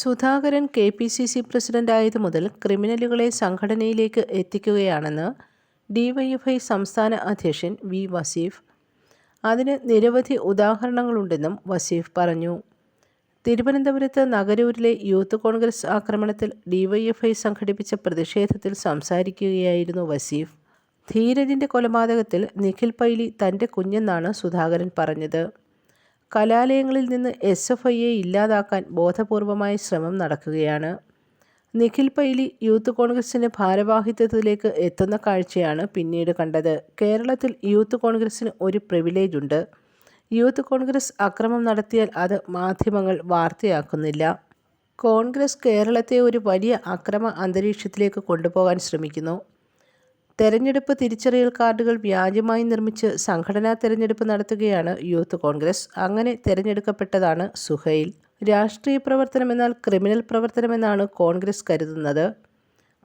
Sudhakaran K P C C പ്രസിഡന്റായതു മുതൽ ക്രിമിനലുകളെ സംഘടനയിലേക്ക് എത്തിക്കുകയാണെന്ന് DYFI സംസ്ഥാന അധ്യക്ഷൻ വി വസീഫ്. അതിന് നിരവധി ഉദാഹരണങ്ങളുണ്ടെന്നും വസീഫ് പറഞ്ഞു. തിരുവനന്തപുരത്ത് നഗരൂരിലെ യൂത്ത് കോൺഗ്രസ് ആക്രമണത്തിൽ ഡിവൈഎഫ്ഐ സംഘടിപ്പിച്ച പ്രതിഷേധത്തിൽ സംസാരിക്കുകയായിരുന്നു വസീഫ്. ധീരജിന്റെ കൊലപാതകത്തിൽ നിഖിൽ പൈലി തന്റെ കുഞ്ഞെന്നാണ് സുധാകരൻ പറഞ്ഞത്. കലാലയങ്ങളിൽ നിന്ന് എസ് എഫ് ഐയെ ഇല്ലാതാക്കാൻ ബോധപൂർവമായ ശ്രമം നടക്കുകയാണ്. നിഖിൽ പൈലി യൂത്ത് കോൺഗ്രസിന്റെ ഭാരവാഹിത്വത്തിലേക്ക് എത്തുന്ന കാഴ്ചയാണ് പിന്നീട് കണ്ടത്. കേരളത്തിൽ യൂത്ത് കോൺഗ്രസ്സിന് ഒരു പ്രിവിലേജ് ഉണ്ട്. യൂത്ത് കോൺഗ്രസ് അക്രമം നടത്തിയാൽ അത് മാധ്യമങ്ങൾ വാർത്തയാക്കുന്നില്ല. കോൺഗ്രസ് കേരളത്തെ ഒരു വലിയ അക്രമ അന്തരീക്ഷത്തിലേക്ക് കൊണ്ടുപോകാൻ ശ്രമിക്കുന്നു. തെരഞ്ഞെടുപ്പ് തിരിച്ചറിയൽ കാർഡുകൾ വ്യാജമായി നിർമ്മിച്ച് സംഘടനാ തെരഞ്ഞെടുപ്പ് നടത്തുകയാണ് യൂത്ത് കോൺഗ്രസ്. അങ്ങനെ തെരഞ്ഞെടുക്കപ്പെട്ടതാണ് സുഹൈൽ. രാഷ്ട്രീയ പ്രവർത്തനം എന്നാൽ ക്രിമിനൽ പ്രവർത്തനമെന്നാണ് കോൺഗ്രസ് കരുതുന്നത്.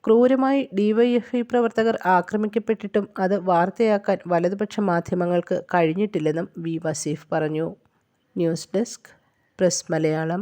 ക്രൂരമായി ഡിവൈഎഫ്ഐ പ്രവർത്തകർ ആക്രമിക്കപ്പെട്ടിട്ടും അത് വാർത്തയാക്കാൻ വലതുപക്ഷ മാധ്യമങ്ങൾക്ക് കഴിഞ്ഞിട്ടില്ലെന്നും വി വസീഫ് പറഞ്ഞു. News desk press Malayalam.